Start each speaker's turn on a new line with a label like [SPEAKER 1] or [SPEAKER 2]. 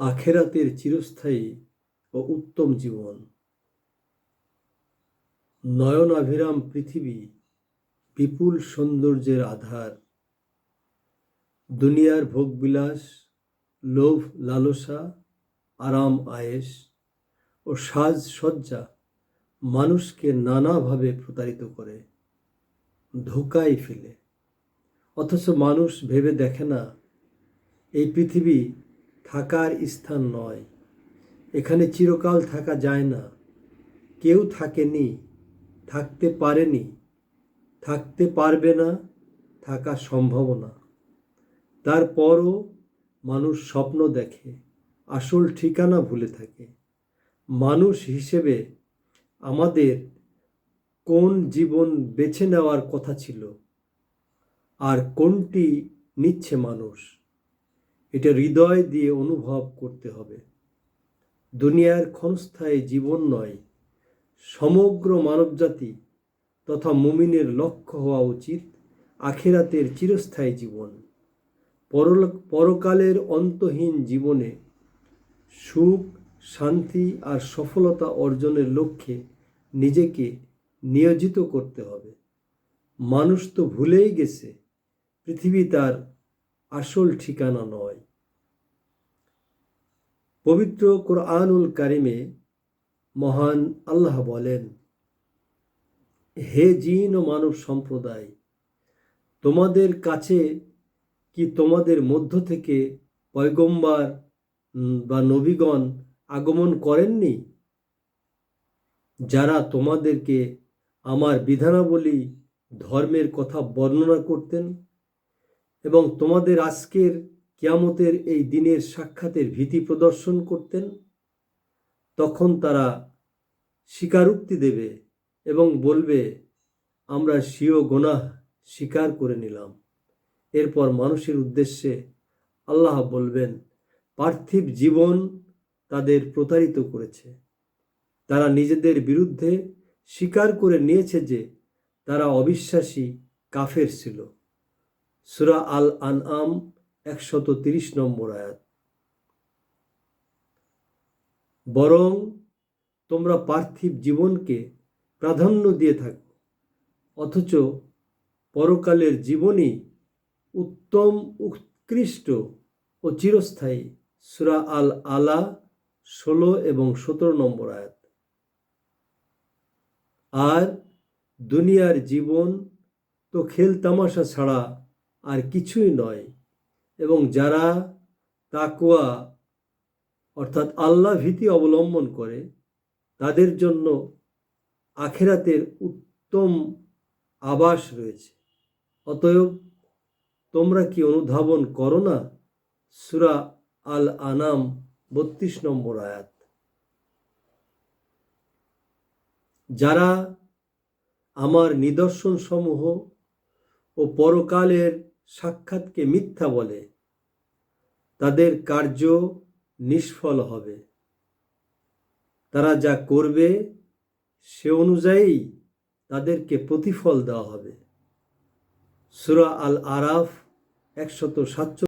[SPEAKER 1] আখেরাতের চিরস্থায়ী ও উত্তম জীবন। নয়নাভিরাম পৃথিবী বিপুল সৌন্দর্যের আধার। দুনিয়ার ভোগবিলাস, লোভ, লালসা, আরাম, আয়েশ ও সাজসজ্জা মানুষকে নানাভাবে প্রতারিত করে ধোকায় ফেলে। অথচ মানুষ ভেবে দেখে না, এই পৃথিবী থাকার স্থান নয়। এখানে চিরকাল থাকা যায় না। কেউ থাকেনি, থাকতে পারেনি, থাকতে পারবে না, থাকা সম্ভব না। তারপরও মানুষ স্বপ্ন দেখে, আসল ঠিকানা ভুলে থাকে। মানুষ হিসেবে আমাদের কোন জীবন বেছে নেওয়ার কথা ছিল? আর কোনটি নিচ্ছে মানুষ? এটা হৃদয় দিয়ে অনুভব করতে হবে। দুনিয়ার ক্ষণস্থায়ী জীবন নয়, সমগ্র মানবজাতি তথা মুমিনের লক্ষ্য হওয়া উচিত আখেরাতের চিরস্থায়ী জীবন। পরকালের অন্তহীন জীবনে সুখ, শান্তি আর সফলতা অর্জনের লক্ষ্যে নিজেকে নিয়োজিত করতে হবে। মানুষ তো ভুলেই গেছে, পৃথিবী তার আসল ঠিকানা নয়। পবিত্র কোরআনুল কারিমে মহান আল্লাহ বলেন, হে জিন ও মানব সম্প্রদায়, তোমাদের কাছে কি তোমাদের মধ্য থেকে পয়গম্বার বা নবীগণ আগমন করেননি? যারা তোমাদেরকে আমার বিধানাবলী, ধর্মের কথা বর্ণনা করতেন এবং তোমাদের আজকের কিয়ামতের এই দিনের সাক্ষাতের ভীতি প্রদর্শন করতেন, তখন তারা স্বীকারোক্তি দেবে এবং বলবে, আমরা স্বীয় গোনাহ স্বীকার করে নিলাম। এরপর মানুষের উদ্দেশ্যে আল্লাহ বলবেন, পার্থিব জীবন তাদের প্রতারিত করেছে। তারা নিজেদের বিরুদ্ধে স্বীকার করে নিয়েছে যে তারা অবিশ্বাসী কাফের ছিল। সুরা আল আনআম একশত তিরিশ নম্বর আয়াত। বরং তোমরা পার্থিব জীবনকে প্রাধান্য দিয়ে থাকো, অথচ পরকালের জীবনই উত্তম, উৎকৃষ্ট ও চিরস্থায়ী। সুরা আল আলা ষোলো এবং সতেরো নম্বর আয়াত। আর দুনিয়ার জীবন তো খেল তামাশা ছাড়া আর কিছুই নয়। এবং যারা তাকুয়া অর্থাৎ আল্লাহ ভীতি অবলম্বন করে, তাদের জন্য আখেরাতের উত্তম আবাস রয়েছে। অতএব তোমরা কি অনুধাবন করো না? সুরা আল আনাম বত্রিশ নম্বর আয়াত। যারা আমার নিদর্শন সমূহ ও পরকালের সাক্ষাৎকে মিথ্যা বলে, তাদের কার্য নিষ্ফল হবে। তারা যা করবে, সে অনুযায়ী তাদেরকে প্রতিফল দেওয়া হবে। সুরা আল আরাফ একশত সাতচল্লিশ